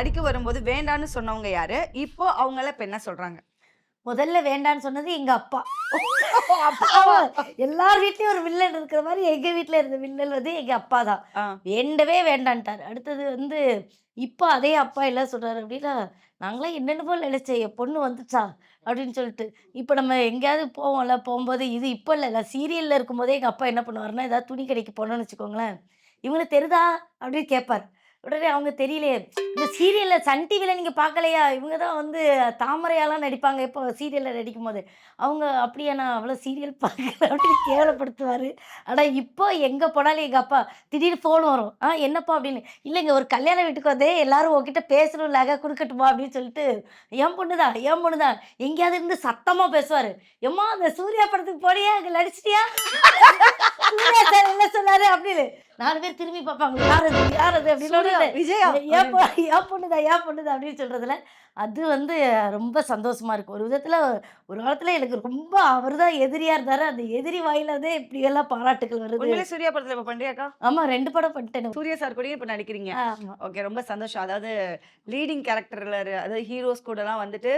நடிக்க வரும்போது வேண்டான்னு சொன்னவங்க யாரு? இப்போ அவங்கள இப்ப என்ன சொல்றாங்க? முதல்ல வேண்டான்னு சொன்னது எங்க அப்பா. எல்லார் வீட்லயும் ஒரு வில்லன் இருக்கிற மாதிரி எங்க வீட்ல இருந்த வில்லன் வந்து எங்க அப்பா தான். வேண்டவே வேண்டான்ட்டார். அடுத்தது வந்து இப்போ அதே அப்பா என்ன சொல்றாரு அப்படின்னா நாங்களாம் என்னென்னமோ நினைச்சேன். என் பொண்ணு வந்துச்சா? அப்படின்னு சொல்லிட்டு. இப்போ நம்ம எங்கேயாவது போவோம்ல போகும்போது இது இப்போ இல்லை நான் சீரியலில் இருக்கும்போதே எங்கள் அப்பா என்ன பண்ணுவாருன்னா ஏதாவது துணி கடைக்கு போனோம்னு வச்சுக்கோங்களேன். இவங்களுக்கு தெரியுதா அப்படின்னு கேட்பார் உடனே அவங்க தெரியலையே இந்த சீரியலில் சன் டிவியில் நீங்கள் பார்க்கலையா? இவங்க தான் வந்து தாமரையாலாம் நடிப்பாங்க. இப்போ சீரியலில் நடிக்கும் போது அவங்க அப்படியே நான் அவ்வளோ சீரியல் பார்க்கல அப்படின்னு கேவலப்படுத்துவார். ஆனால் இப்போ எங்கே போனாலும் எங்கள் அப்பா திடீர்னு ஃபோன் வரும். ஆ என்னப்பா அப்படின்னு. இல்லைங்க ஒரு கல்யாண வீட்டுக்கு வந்தே எல்லோரும் உங்ககிட்ட பேசணும் பேசணும்லாக கொடுக்கட்டுமா அப்படின்னு சொல்லிட்டு என் பொண்ணு தான் என் பொண்ணு தான் எங்கேயாவது இருந்து சத்தமாக பேசுவார். எம்மா அந்த சூர்யா படத்துக்கு போனியா? அங்கே நடிச்சிட்டியா? சூர்யா சார் என்ன சொன்னார் அப்படின்னு. நாலு பேர் திரும்பி பார்ப்பாங்க. யார் அது யார் அது அப்படின்னு விஜயா. ஏன் ஏன் பொண்ணுதா ஏன் பொண்ணுதா? அப்படின்னு சொல்றதுல அது வந்து ரொம்ப சந்தோஷமா இருக்கு. ஒரு விதத்துல ஒரு காலத்துல எனக்கு ரொம்ப அவர் தான் எதிரியா இருந்தாரு. அந்த எதிரி வாயில தான் இப்படி எல்லாம் பாராட்டுகள் வருது. சூர்யா படத்துல இப்ப பண்றியாக்கா ஆமா ரெண்டு படம் பண்ணிட்டேன். சூர்யா சார் கூடயும் இப்ப நடிக்கிறீங்க. ஓகே ரொம்ப சந்தோஷம். அதாவது லீடிங் கேரக்டர்ல அதாவது ஹீரோஸ் கூட எல்லாம் வந்துட்டு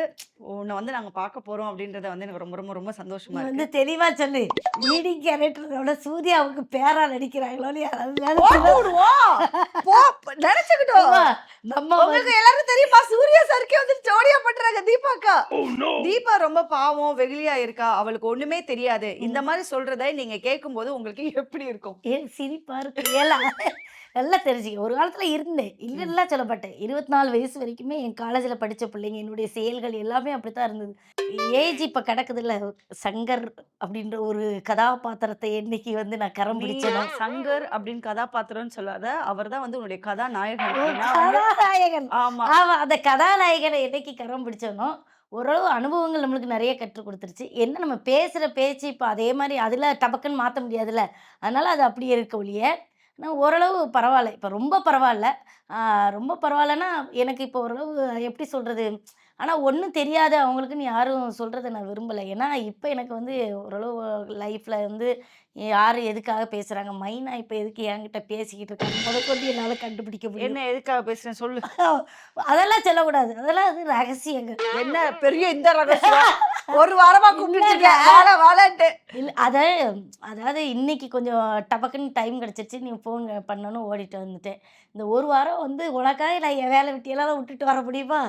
உன்னை வந்து நாங்க பார்க்க போறோம் அப்படின்றத வந்து எனக்கு ரொம்ப ரொம்ப ரொம்ப சந்தோஷமா நீ இருக்கு. வந்து தெளிவா சொல்லு. லீடிங் கேரக்டரோட சூர்யாவுக்கு பேரா நடிக்கிறாங்களோன்னு யாராவது போட்டு விடுவோம். போ, நினைச்சுக்கிட்டோம் ஆமா, நம்ம வந்து- உங்களுக்கு எல்லாரும் தெரியுமா? சூர்யா சாருக்கே வந்து ஜோடியா பண்றாங்க தீபாக்கா. தீபா ரொம்ப பாவம் வெகுளியா இருக்கா? அவளுக்கு ஒண்ணுமே தெரியாது. இந்த மாதிரி சொல்றதை நீங்க கேட்கும்போது உங்களுக்கு எப்படி இருக்கும்? ஏன் சிரிப்பா இருக்கு. ஏலா நல்லா தெரிஞ்சுக்க. ஒரு காலத்துல இருந்தேன். இல்லைன்னா சொல்ல மாட்டேன் இருபத்தி நாலு வயசு வரைக்குமே என் காலேஜில் படிச்ச பிள்ளைங்க என்னுடைய செயல்கள் எல்லாமே அப்படித்தான் இருந்தது. ஏஜ் இப்போ கிடக்குதுல்ல. சங்கர் அப்படின்ற ஒரு கதாபாத்திரத்தை என்னைக்கு வந்து நான் கரம் பிடிச்சேனோ சங்கர் அப்படின்னு கதாபாத்திரம்னு சொல்லாத அவர்தான் வந்து உன்னுடைய கதாநாயகன் கதாநாயகன். ஆமா. ஆமா அந்த கதாநாயகனை என்னைக்கு கரம் பிடிச்சோனோ ஓரளவு அனுபவங்கள் நம்மளுக்கு நிறைய கற்றுக் கொடுத்துருச்சு. என்ன நம்ம பேசுகிற பேச்சு இப்போ அதே மாதிரி அதில் டபக்குன்னு மாற்ற முடியாதுல்ல. அதனால அது அப்படியே இருக்க ஒழிய ஓரளவு பரவாயில்ல இப்போ ரொம்ப பரவாயில்ல ரொம்ப பரவாயில்லன்னா எனக்கு இப்போ ஓரளவு எப்படி சொல்கிறது ஆனால் ஒன்றும் தெரியாது அவங்களுக்குன்னு யாரும் சொல்கிறத நான் விரும்பலை. ஏன்னா இப்போ எனக்கு வந்து ஓரளவு லைஃப்பில் வந்து யார் எதுக்காக பேசுகிறாங்க மைனா இப்போ எதுக்கு என்கிட்ட பேசிக்கிட்டு இருக்காங்க? முதற்கொண்டு என்னால் கண்டுபிடிக்க முடியும். என்ன எதுக்காக பேசுறேன் சொல்லு. அதெல்லாம் சொல்லக்கூடாது. அதெல்லாம் அது ரகசியங்கள். என்ன? பெரிய இந்த ரகசியம். ஒரு வாரமா கூப்பிட்டுருக்க வாழ வாழன்ட்டு. இல்ல அத அதாவது இன்னைக்கு கொஞ்சம் டபக்குன்னு டைம் கிடச்சிருச்சு. நீ ஃபோன் பண்ணணும் ஓடிட்டு வந்துட்டேன். இந்த ஒரு வாரம் வந்து உனக்காக நான் என் வேலை வெட்டியெல்லாம் விட்டுட்டு வர முடியுமா?